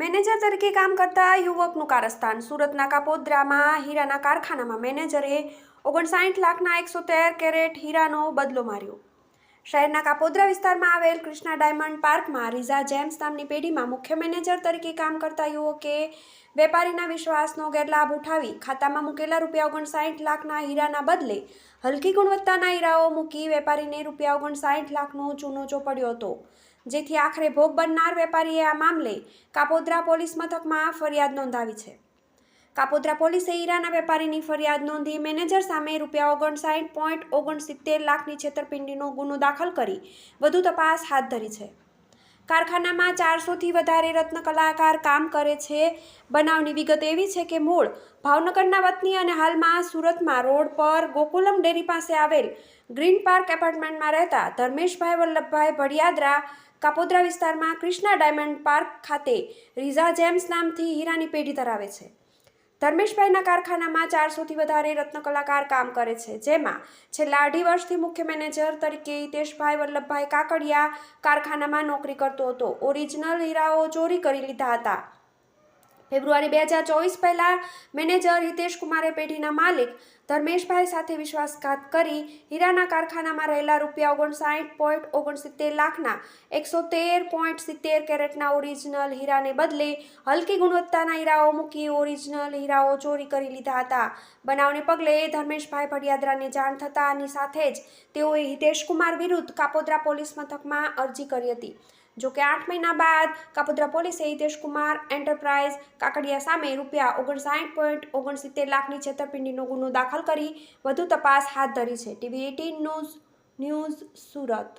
Manager તરીકે કામ કરતા યુવકનું કારસ્થાન સુરતના કાપોદ્રામાં હીરાના કારખાનામાં મેનેજરે ઓગણસાઠ લાખના એકસો તેર કેરેટ હીરાનો બદલો માર્યો. શહેરના કાપોદ્રા વિસ્તારમાં આવેલ કૃષ્ણા ડાયમંડ પાર્કમાં રીઝા જેમ્સ નામની પેઢીમાં મુખ્ય મેનેજર તરીકે કામ કરતા યુવકે વેપારીના વિશ્વાસનો ગેરલાભ ઉઠાવી ખાતામાં મૂકેલા રૂપિયા ઓગણસાઠ લાખના હીરાના બદલે હલકી ગુણવત્તાના હીરાઓ મૂકી વેપારીને રૂપિયા ઓગણસાઠ લાખનો ચૂનો ચોપડ્યો હતો. જેથી આખરે ભોગ બનનાર વેપારીએ આ મામલે કાપોદ્રા પોલીસ મથકમાં ફરિયાદ નોંધાવી છે. કાપોદ્રા પોલીસે ઈરાના વેપારીની ફરિયાદ નોંધી મેનેજર સામે રૂપિયા ઓગણસાઠ પોઈન્ટ ઓગણસિત્તેર લાખની છેતરપિંડીનો ગુનો દાખલ કરી વધુ તપાસ હાથ ધરી છે. કારખાનામાં ચારસોથી વધારે રત્ન કલાકાર કામ કરે છે. બનાવની વિગત એવી છે કે મૂળ ભાવનગરના વતની અને હાલમાં સુરતમાં રોડ પર ગોકુલમ ડેરી પાસે આવેલ ગ્રીન પાર્ક એપાર્ટમેન્ટમાં રહેતા ધર્મેશભાઈ વલ્લભભાઈ ભડિયાદરા કાપોદ્રા વિસ્તારમાં કૃષ્ણા ડાયમંડ પાર્ક ખાતે રીઝા જેમ્સ નામથી હીરાની પેઢી ધરાવે છે. ધર્મેશભાઈના કારખાનામાં ચારસોથી વધારે રત્ન કલાકાર કામ કરે છે, જેમાં છેલ્લા અઢી વર્ષથી મુખ્ય મેનેજર તરીકે હિતેશભાઈ વલ્લભભાઈ કાકડિયા કારખાનામાં નોકરી કરતો હતો. ઓરિજિનલ હીરાઓ ચોરી કરી લીધા હતા. ફેબ્રુઆરી બે હજાર ચોવીસ પહેલાં મેનેજર હિતેશ કુમારે પેઢીના માલિક ધર્મેશભાઈ સાથે વિશ્વાસઘાત કરી હીરાના કારખાનામાં રહેલા રૂપિયા ઓગણસાઠ પોઈન્ટ ઓગણસિત્તેર લાખના એકસો તેર પોઈન્ટ સિત્તેર કેરેટના ઓરિજિનલ હીરાને બદલે હલકી ગુણવત્તાના હીરાઓ મૂકી ઓરિજિનલ હીરાઓ ચોરી કરી લીધા હતા. બનાવને પગલે ધર્મેશભાઈ ભડિયાદરાને જાણ થતાની સાથે જ તેઓએ હિતેશ કુમાર વિરુદ્ધ કાપોદ્રા પોલીસ મથકમાં અરજી કરી હતી. જોકે આઠ મહિના બાદ કાપોદ્રા પોલીસે હિતેશ કુમાર એન્ટરપ્રાઇઝ કાકડિયા સામે રૂપિયા ઓગણસાઠ પોઈન્ટ ઓગણસિત્તેર લાખની છેતરપિંડીનો ગુનો દાખલ કરી વધુ તપાસ હાથ ધરી છે. TV eighteen news news Surat.